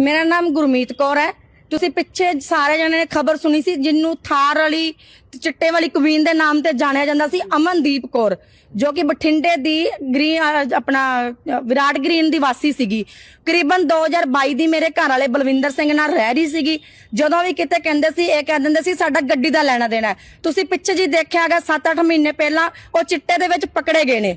ਮੇਰਾ ਨਾਮ ਗੁਰਮੀਤ ਕੌਰ ਹੈ। ਤੁਸੀਂ ਪਿੱਛੇ ਸਾਰੇ ਜਣੇ ਨੇ ਖਬਰ ਸੁਣੀ ਸੀ, ਜਿੰਨੂੰ ਥਾਰ ਵਾਲੀ ਤੇ ਚਿੱਟੇ ਵਾਲੀ ਕੁਵੀਨ ਦੇ ਨਾਮ ਤੇ ਜਾਣਿਆ ਜਾਂਦਾ ਸੀ, ਅਮਨਦੀਪ ਕੌਰ, ਜੋ ਕਿ ਬਠਿੰਡੇ ਦੀ ਗ੍ਰੀਨ ਆਪਣਾ ਵਿਰਾਟ ਗ੍ਰੀਨ ਦੀ ਵਾਸੀ ਸੀਗੀ। ਕਰੀਬਨ 2022 ਦੀ ਮੇਰੇ ਘਰ ਵਾਲੇ ਬਲਵਿੰਦਰ ਸਿੰਘ ਨਾਲ ਰਹਿ ਰਹੀ ਸੀਗੀ। ਜਦੋਂ ਵੀ ਕਿਤੇ ਕਹਿੰਦੇ ਸੀ, ਇਹ ਕਹਿ ਦਿੰਦੇ ਸੀ, ਸਾਡਾ ਗੱਡੀ ਦਾ ਲੈਣਾ ਦੇਣਾ ਤੁਸੀਂ ਪਿੱਛੇ ਜੀ ਦੇਖਿਆਗਾ 7-8 ਮਹੀਨੇ ਪਹਿਲਾਂ ਉਹ ਚਿੱਟੇ ਦੇ ਵਿੱਚ ਪਕੜੇ ਗਏ ਨੇ।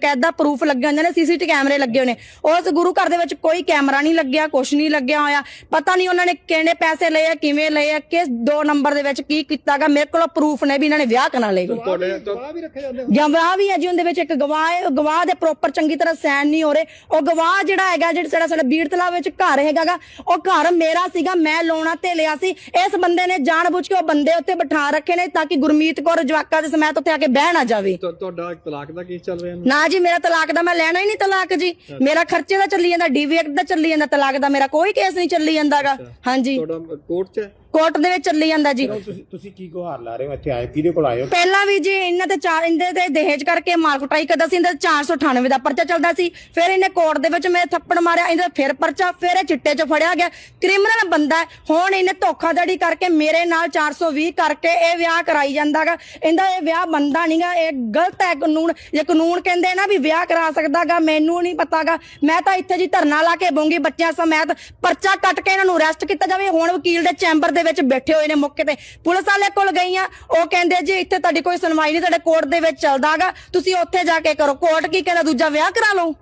ਬਕਾਇਦਾ ਪ੍ਰੂਫ ਲੱਗੇ ਹੁੰਦੇ ਨੇ ਸੀਸੀਟੀ ਕੈਮਰੇ ਲੱਗੇ ਹੋਏ ਨੇ। ਉਸ ਗੁਰੂ ਘਰ ਦੇ ਵਿੱਚ ਕੋਈ ਕੈਮਰਾ ਨਹੀਂ ਲੱਗਿਆ ਕੁਛ ਨਹੀਂ ਲੱਗਿਆ ਹੋਇਆ। ਪਤਾ ਨਹੀਂ ਉਹਨਾਂ ਨੇ ਕਿਹੜੇ ਪੈਸੇ ਲਏ ਆ ਕਿਵੇਂ ਲਏ ਆ ਕਿਸ ਦੋ ਨੰਬਰ ਦੇ ਵਿੱਚ ਕੀ ਕੀਤਾਗਾ ਮੇਰੇ ਕੋਲ ਪ੍ਰੂਫ ਨੇ ਵੀ ਇਹਨਾਂ ਨੇ ਵਿਆਹ ਕਰਾ ਲਏ। ਤੁਹਾਡੇ ਵਿਆਹ ਵੀ ਹੈ ਜੀ ਉਹਦੇ ਵਿੱਚ ਇੱਕ ਗਵਾਹ ਗਵਾਹ ਦੇ ਪ੍ਰੋਪਰ ਚੰਗੀ ਤਰ੍ਹਾਂ ਸਾਈਨ ਨਹੀਂ ਹੋ ਰਹੇ। ਉਹ ਗਵਾਹ ਜਿਹੜਾ ਹੈਗਾ ਜਿਹੜਾ ਸਾਡਾ ਸਾਡਾ ਬੀੜ ਤਲਾਬ ਵਿੱਚ ਘਰ ਹੈਗਾਗਾ ਉਹ ਘਰ ਮੇਰਾ ਸੀਗਾ ਮੈਂ ਲੋਣਾ ਤੇ ਲਿਆ ਸੀ। ਇਸ ਬੰਦੇ ਨੇ ਜਾਣਬੁੱਝ ਕੇ ਉਹ ਬੰਦੇ ਉੱਤੇ ਬਿਠਾ ਰੱਖੇ ਨੇ ਤਾਂ ਕਿ ਗੁਰਮੀਤ ਕੌਰ ਜਵਾਕਾ ਦੇ ਸਮੇਤ ਉੱਤੇ ਆ ਕੇ ਬਹਿ ਨਾ ਜਾਵੇ। ਤੁਹਾਡਾ ਤਲਾਕ ਦਾ ਕੇਸ ਚੱਲ ਰਿਹਾ। ਹੈ ਨਾ ਜੀ ਮੇਰਾ ਤਲਾਕ ਦਾ ਮੈਂ ਲੈਣਾ ਹੀ ਨਹੀਂ ਤਲਾਕ ਜੀ। ਮੇਰਾ ਖਰਚੇ ਦਾ ਚੱਲੀ ਜਾਂਦਾ ਡੀਵੀ ਐਕਟ ਦਾ ਚੱਲੀ ਜਾਂਦਾ ਤਲਾਕ ਦਾ ਮੇਰਾ ਕੋਈ ਕੇਸ ਨਹੀਂ ਚੱਲੀ ਜਾਂਦਾਗਾ। ਹਾਂਜੀ। ਤੁਹਾਡਾ ਕੋਰਟ 'ਚ ਹੈ? ਕੋਰਟ ਦੇ ਵਿੱਚ ਚੱਲੀ ਜਾਂਦਾ ਜੀ। ਤੁਸੀਂ ਤੁਸੀਂ ਕੀ ਗੁਹਾਰ ਲਾ ਰਹੇ ਹੋ? ਇੱਥੇ ਆਏ ਕਿਹਦੇ ਕੋਲ ਆਏ ਹੋ? ਪਹਿਲਾਂ ਵੀ ਜੀ ਇਹਨਾਂ ਤੇ ਚਾਰ ਇਹਦੇ ਤੇ ਦਹੇਜ ਕਰਕੇ ਮਾਰ ਕੁਟਾਈ ਕਰਦਾ ਸੀ ਇਹਦੇ ਤੇ 498 ਦਾ ਪਰਚਾ ਚੱਲਦਾ ਸੀ। ਫਿਰ ਇਹਨੇ ਕੋਰਟ ਦੇ ਵਿੱਚ ਮੇਰੇ ਥੱਪੜ ਮਾਰਿਆ ਇਹਦਾ ਫਿਰ ਪਰਚਾ ਫਿਰ ਇਹ ਚਿੱਟੇ 'ਚ ਫੜਿਆ ਗਿਆ। ਕ੍ਰਿਮੀਨਲ ਬੰਦਾ ਹੈ। ਹੁਣ ਇਹਨੇ ਧੋਖਾਧੜੀ ਕਰਕੇ ਮੇਰੇ ਨਾਲ 420 ਕਰਕੇ ਇਹ ਵਿਆਹ ਕਰਾਈ ਜਾਂਦਾਗਾ ਇਹਦਾ ਇਹ ਵਿਆਹ ਬੰਦਾ ਨਹੀਂਗਾ ਇਹ ਗਲਤ ਹੈ ਕਾਨੂੰਨ। ਜੇ ਕਾਨੂੰਨ ਕਹਿੰਦੇ ਨਾ ਵੀ ਵਿਆਹ ਕਰਾ ਸਕਦਾਗਾ ਮੈਨੂੰ ਨਹੀਂ ਪਤਾਗਾ ਮੈਂ ਤਾਂ ਇੱਥੇ ਜੀ ਧਰਨਾ ਲਾ ਕੇ ਬਉਂਗੀ ਬੱਚਿਆਂ ਸਮੇਤ। ਪਰਚਾ ਕੱਟ ਕੇ ਇਹਨਾਂ ਨੂੰ ਅਰੈਸਟ ਕੀਤਾ ਜਾਵੇ। ਹੁਣ ਵਕੀਲ ਦੇ ਚੈਂਬਰ ਦੇ ਵਿੱਚ ਬੈਠੇ ਹੋਏ ਨੇ ਮੌਕੇ ਤੇ। ਪੁਲਿਸ ਵਾਲੇ ਕੋਲ ਗਈਆਂ। ਉਹ ਕਹਿੰਦੇ, ਜੀ, ਇੱਥੇ ਤੁਹਾਡੀ ਕੋਈ ਸੁਣਵਾਈ ਨਹੀਂ, ਤੁਹਾਡੇ ਕੋਰਟ ਦੇ ਵਿੱਚ ਚੱਲਦਾਗਾ ਤੁਸੀਂ ਉੱਥੇ ਜਾ ਕੇ ਕਰੋ। ਕੋਰਟ ਕੀ ਕਹਿੰਦਾ? ਦੂਜਾ ਵਿਆਹ ਕਰਾ ਲਓ।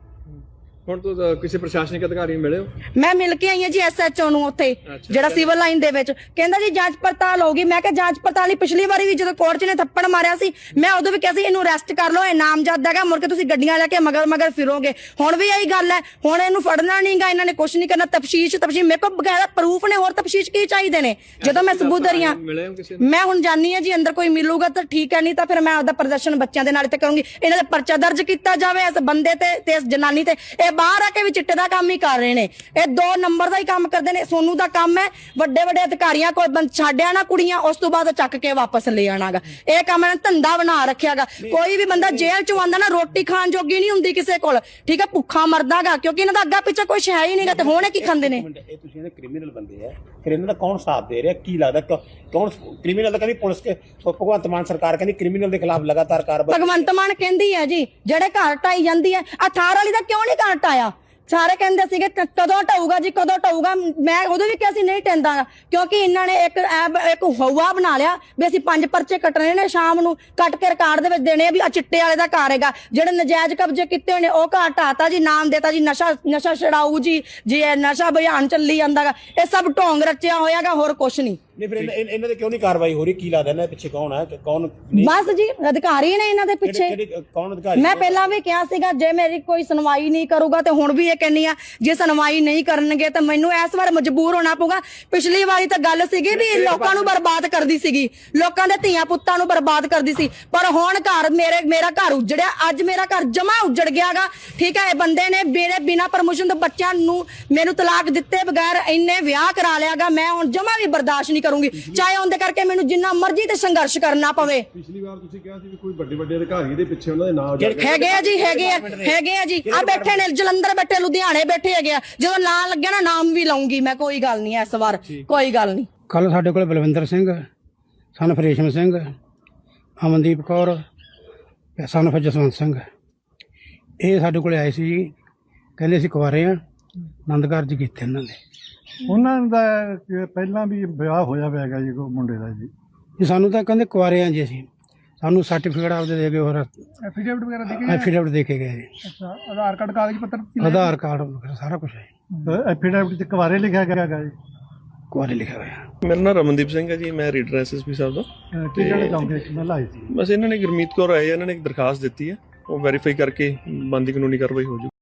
ਹੁਣ ਤੁਸੀਂ ਕਿਸੇ ਪ੍ਰਸ਼ਾਸਨਿਕ ਅਧਿਕਾਰੀ ਨੂੰ ਮਿਲੇ ਹੋ? ਮੈਂ ਮਿਲ ਕੇ ਆਈ ਹਾਂ ਜੀ ਐਸਐਚਓ ਨੂੰ ਉੱਥੇ ਜਿਹੜਾ ਸਿਵਲ ਲਾਈਨ ਦੇ ਵਿੱਚ। ਕਹਿੰਦਾ ਜੀ ਜਾਂਚ ਪੜਤਾਲ ਹੋਗੀ ਮੈਂ ਕਿਹਾ ਜਾਂਚ ਪੜਤਾਲ ਹੀ ਪਿਛਲੀ ਵਾਰੀ ਵੀ ਜਦੋਂ ਕੋਰਟ 'ਚ ਨੇ ਥੱਪੜ ਮਾਰਿਆ ਸੀ ਮੈਂ ਉਦੋਂ ਵੀ ਕਿਹਾ ਸੀ ਇਹਨੂੰ ਅਰੈਸਟ ਕਰ ਲਓ ਇਹ ਨਾਮਜ਼ਦ ਹੈਗਾ ਮੁੜ ਕੇ ਤੁਸੀਂ ਗੱਡੀਆਂ ਲੈ ਕੇ ਮਗਰ ਮਗਰ ਫਿਰੋਗੇ। ਹੁਣ ਵੀ ਇਹੀ ਗੱਲ ਹੈ ਹੁਣ ਇਹਨੂੰ ਫੜਨਾ ਨਹੀਂਗਾ ਇਹਨਾਂ ਨੇ ਕੁਝ ਨਹੀਂ ਕਰਨਾ ਤਫਸ਼ੀਸ਼ ਤਫਸ਼ੀਸ਼। ਮੇਰੇ ਕੋਲ ਬਕਾਇਦਾ ਪ੍ਰੂਫ ਨੇ ਹੋਰ ਤਫਸ਼ੀਸ਼ ਕੀ ਚਾਹੀਦੇ ਨੇ? ਜਦੋਂ ਮੈਂ ਸਬੂਤ ਦਰੀਆਂ ਹੋ। ਮੈਂ ਹੁਣ ਜਾਣੀ ਆ ਜੀ ਅੰਦਰ ਕੋਈ ਮਿਲੂਗਾ ਤਾਂ ਠੀਕ ਹੈ ਨਹੀਂ ਤਾਂ ਫਿਰ ਮੈਂ ਆਪਦਾ ਪ੍ਰਦਰਸ਼ਨ ਬੱਚਿਆਂ ਦੇ ਨਾਲ ਇੱਥੇ ਕਰੂੰਗੀ। ਇਹਨਾਂ ਦਾ ਪਰਚਾ ਦਰਜ ਕੀਤਾ ਜਾਵੇ ਇਸ ਬੰਦੇ ਤੇ ਤੇ ਇਸ ਜਨਾਨੀ ਤੇ। ਇਹ ਬਾਹਰ ਆ ਕੇ ਵੀ ਚਿੱਟੇ ਦਾ ਕੰਮ ਹੀ ਕਰ ਰਹੇ ਨੇ। ਇਹ ਦੋ ਨੰਬਰ ਦਾ ਹੀ ਕੰਮ ਕਰਦੇ ਨੇ। ਸੋਨੂ ਦਾ ਕੰਮ ਹੈ ਵੱਡੇ ਵੱਡੇ ਅਧਿਕਾਰੀਆਂ ਕੋਲ ਬੰਦ ਛੱਡਿਆ ਨਾ ਕੁੜੀਆਂ ਉਸ ਤੋਂ ਬਾਅਦ ਚੱਕ ਕੇ ਵਾਪਸ ਲੈ ਆਣਾਗਾ। ਇਹ ਕੰਮ ਇਹਨਾਂ ਧੰਦਾ ਬਣਾ ਰੱਖਿਆਗਾ। ਕੋਈ ਵੀ ਬੰਦਾ ਜੇਲ੍ਹ ਚੋਂ ਆਂਦਾ ਨਾ ਰੋਟੀ ਖਾਣ ਜੋਗੀ ਨਹੀਂ ਹੁੰਦੀ ਕਿਸੇ ਕੋਲ। ਠੀਕ ਹੈ ਭੁੱਖਾ ਮਰਦਾਗਾ ਕਿਉਂਕਿ ਇਹਨਾਂ ਦਾ ਅੱਗਾ ਪਿੱਛੇ ਕੋਈ ਹੈ ਹੀ ਨਹੀਂਗਾ ਤੇ ਹੁਣ ਇਹ ਕੀ ਖਾਂਦੇ ਨੇ? ਇਹ ਤੁਸੀਂ ਇਹਦੇ ਕ੍ਰਿਮੀਨਲ ਬੰਦੇ ਆ ਕ੍ਰਿਮੀਨਲ ਕੌਣ ਸਾਥ ਦੇ ਰਿਹਾ? ਕੀ ਲੱਗਦਾ ਕੌਣ ਕ੍ਰਿਮੀਨਲ ਦਾ ਕਹਿੰਦੀ ਪੁਲਿਸ ਕੇ ਭਗਵੰਤ ਮਾਨ ਸਰਕਾਰ ਕਹਿੰਦੀ ਕ੍ਰਿਮੀਨਲ ਦੇ ਖਿਲਾਫ ਲਗਾਤਾਰ ਕਾਰਵਾਈ। ਭਗਵੰਤ ਮਾਨ ਕਹਿੰਦੀ ਹੈ ਜੀ ਜਿਹੜੇ ਘਰ ਢਾਈ ਜਾਂਦੀ ਹੈ ਆ ਥਾਰ ਵਾਲੀ ਦਾ ਕਿਉਂ ਨਹੀਂ ਘਰ ਢਾਇਆ ਸਾਰੇ ਕਹਿੰਦੇ ਸੀਗੇ ਕ- ਕਦੋਂ ਢਾਊਗਾ ਜੀ, ਕਦੋਂ ਢਾਊਗਾ। ਮੈਂ ਉਦੋਂ ਵੀ ਕਿਹਾ ਸੀ, ਨਹੀਂ ਟੈਂਦਾ ਕਿਉਂਕਿ ਇਹਨਾਂ ਨੇ ਇੱਕ ਐਪ ਇੱਕ ਹਵਾ ਬਣਾ ਲਿਆ ਵੀ ਅਸੀਂ ਪੰਜ ਪਰਚੇ ਕੱਟਣੇ ਨੇ ਸ਼ਾਮ ਨੂੰ। ਕੱਟ ਕੇ ਰਿਕਾਰਡ ਦੇ ਵਿੱਚ ਦੇਣੇ ਆ ਵੀ ਆ ਚਿੱਟੇ ਵਾਲੇ ਦਾ ਘਰ ਹੈਗਾ। ਜਿਹੜੇ ਨਜਾਇਜ਼ ਕਬਜ਼ੇ ਕੀਤੇ ਹੋਏ ਨੇ, ਉਹ ਘਰ ਢਾਤਾ ਜੀ, ਨਾਮ ਦੇਤਾ ਜੀ, ਨਸ਼ਾ ਨਸ਼ਾ ਛਡਾਊ ਜੀ, ਜੇ ਨਸ਼ਾ ਅਭਿਆਨ ਚੱਲੀ ਜਾਂਦਾਗਾ ਇਹ ਸਭ ਢੋਂਗ ਰਚਿਆ ਹੋਇਆਗਾ ਹੋਰ ਕੁਛ ਨਹੀਂ। ਨਹੀਂ ਫਿਰ ਇਹਨਾਂ- ਇਹਨਾਂ ਦੇ ਕਿਉਂ ਨਹੀਂ ਕਾਰਵਾਈ ਹੋ ਰਹੀ? ਕੀ ਲੱਗਦਾ ਇਹਨਾਂ ਦੇ ਪਿੱਛੇ ਕੌਣ ਹੈ ਕਿ ਕੌਣ ਨਹੀਂ? ਬਸ ਜੀ ਅਧਿਕਾਰੀ ਨੇ ਇਹਨਾਂ ਦੇ ਪਿੱਛੇ। ਕਿਹੜੇ ਕਿਹੜੇ- ਕੌਣ ਅਧਿਕਾਰੀ? ਮੈਂ ਪਹਿਲਾਂ ਵੀ ਕਿਹਾ ਸੀਗਾ ਜੇ ਮੇਰੀ ਕੋਈ ਸੁਣਵਾਈ ਨਹੀਂ ਕਰੂਗਾ ਤੇ ਹੁਣ ਵੀ ਇਹ ਕਹਿੰਨੀ ਆ ਜੇ ਸੁਣਵਾਈ ਨਹੀਂ ਕਰਨਗੇ ਤਾਂ ਮੈਨੂੰ ਇਸ ਵਾਰ ਮਜਬੂਰ ਹੋਣਾ ਪਊਗਾ। ਪਿਛਲੀ ਵਾਰੀ ਤਾਂ ਗੱਲ ਸੀਗੀ ਵੀ ਲੋਕਾਂ ਨੂੰ ਬਰਬਾਦ ਕਰਦੀ ਸੀਗੀ। ਲੋਕਾਂ ਦੇ ਧੀਆਂ ਪੁੱਤਾਂ ਨੂੰ ਬਰਬਾਦ ਕਰਦੀ ਸੀ। ਪਰ ਹੁਣ ਘਰ ਮੇਰੇ ਮੇਰਾ ਘਰ ਉਜੜਿਆ। ਅੱਜ ਮੇਰਾ ਘਰ ਜਮਾ ਉਜੜ ਗਿਆਗਾ ਠੀਕ ਹੈ ਇਹ ਬੰਦੇ ਨੇ ਮੇਰੇ ਬਿਨਾ ਪਰਮਿਸ਼ਨ ਤੋਂ ਬੱਚਿਆਂ ਨੂੰ ਮੈਨੂੰ ਤਲਾਕ ਦਿੱਤੇ ਬਗੈਰ ਇੰਨੇ ਵਿਆਹ ਕਰਾ ਲਿਆਗਾ ਮੈਂ ਹੁਣ ਜਮਾ ਵੀ ਬਰਦਾਸ਼ਤ ਨਹੀਂ ਕਰੂੰਗੀ। ਚਾਹੇ ਉਹਦੇ ਕਰਕੇ ਮੈਨੂੰ ਜਿੰਨਾ ਮਰਜ਼ੀ ਤੇ ਸੰਘਰਸ਼ ਕਰਨਾ ਪਵੇ। ਪਿਛਲੀ ਵਾਰ ਤੁਸੀਂ ਕਿਹਾ ਸੀ ਵੀ ਕੋਈ ਵੱਡੇ ਵੱਡੇ ਅਧਿਕਾਰੀ ਦੇ ਪਿੱਛੇ ਉਹਨਾਂ ਦੇ ਨਾਂ ਜਾ ਕੇ ਹੈਗੇ ਆ ਜੀ ਹੈਗੇ ਆ ਹੈਗੇ ਆ ਜੀ। ਆ ਬੈਠੇ ਨੇ ਜਲੰਧਰ ਬੈਠੇ ਲੁਧਿਆਣੇ ਬੈਠੇ ਹੈਗੇ ਆ। ਜਦੋਂ ਨਾਂ ਲੱਗਿਆ ਨਾ ਨਾਮ ਵੀ ਲਾਉਂਗੀ ਮੈਂ ਕੋਈ ਗੱਲ ਨਹੀਂ ਇਸ ਵਾਰ ਕੋਈ ਗੱਲ ਨਹੀਂ। ਕੱਲ ਸਾਡੇ ਕੋਲ ਬਲਵਿੰਦਰ ਸਿੰਘ ਸਨ ਫਰੇਸ਼ਮ ਸਿੰਘ ਅਮਨਦੀਪ ਕੌਰ ਸਨ ਫਿਰ ਜਸਵੰਤ ਸਿੰਘ। ਇਹ ਸਾਡੇ ਕੋਲੇ ਆਏ ਸੀ ਕਹਿੰਦੇ ਸੀ ਕੁਆਰੇ ਆ ਆਨੰਦ ਕਾਰਜ ਕੀਤੇ ਇਹਨਾਂ ਦੇ। ਉਹਨਾਂ ਦਾ ਕਿ ਪਹਿਲਾਂ ਵੀ ਵਿਆਹ ਹੋਇਆ ਹੋਇਆ ਹੈਗਾ ਜੀ ਕੋ ਮੁੰਡੇ ਦਾ ਜੀ। ਜੀ ਸਾਨੂੰ ਤਾਂ ਕਹਿੰਦੇ ਕੁਆਰੇ ਆ ਜੀ ਅਸੀਂ। ਸਾਨੂੰ ਸਰਟੀਫਿਕੇਟ ਆਪਦੇ ਦੇ ਗਏ ਹੋਰ ਐਫੀਡੇਵਿਟ ਵਗੈਰਾ ਦੇ ਐਫੀਡੇਵਿਟ ਦੇ ਕੇ ਗਏ ਜੀ। ਅੱਛਾ ਆਧਾਰ ਕਾਰਡ ਕਾਗਜ਼ ਪੱਤਰ ਆਧਾਰ ਕਾਰਡ ਵਗੈਰਾ ਸਾਰਾ ਕੁਝ ਹੈ ਐਫੀਡੇਵਿਟ ਚ ਕੁਵਾਰੇ ਲਿਖਿਆ ਗਿਆ ਹੈਗਾ ਜੀ। ਕੁਆਰੇ ਲਿਖਿਆ ਹੋਇਆ। ਮੇਰਾ ਨਾਮ ਰਮਨਦੀਪ ਸਿੰਘ ਹੈ ਜੀ ਮੈਂ ਰੀਡਰ ਐਸਐਸਪੀ ਸਾਹਿਬ ਦਾ। ਕੀ ਕਹਿਣਾ ਚਾਹੁੰਦੇ ਕਿ ਮੈਂ ਲਾਈ ਸੀ? ਬਸ ਇਹਨਾਂ ਨੇ ਗੁਰਮੀਤ ਕੌਰ ਆਏ ਇਹਨਾਂ ਨੇ ਇੱਕ ਦਰਖਾਸਤ ਦਿੱਤੀ ਹੈ ਉਹ ਵੈਰੀਫਾਈ ਕਰਕੇ ਬੰਦੀ ਕਾਨੂੰਨੀ ਕਾਰਵਾਈ ਹੋ ਜੂ।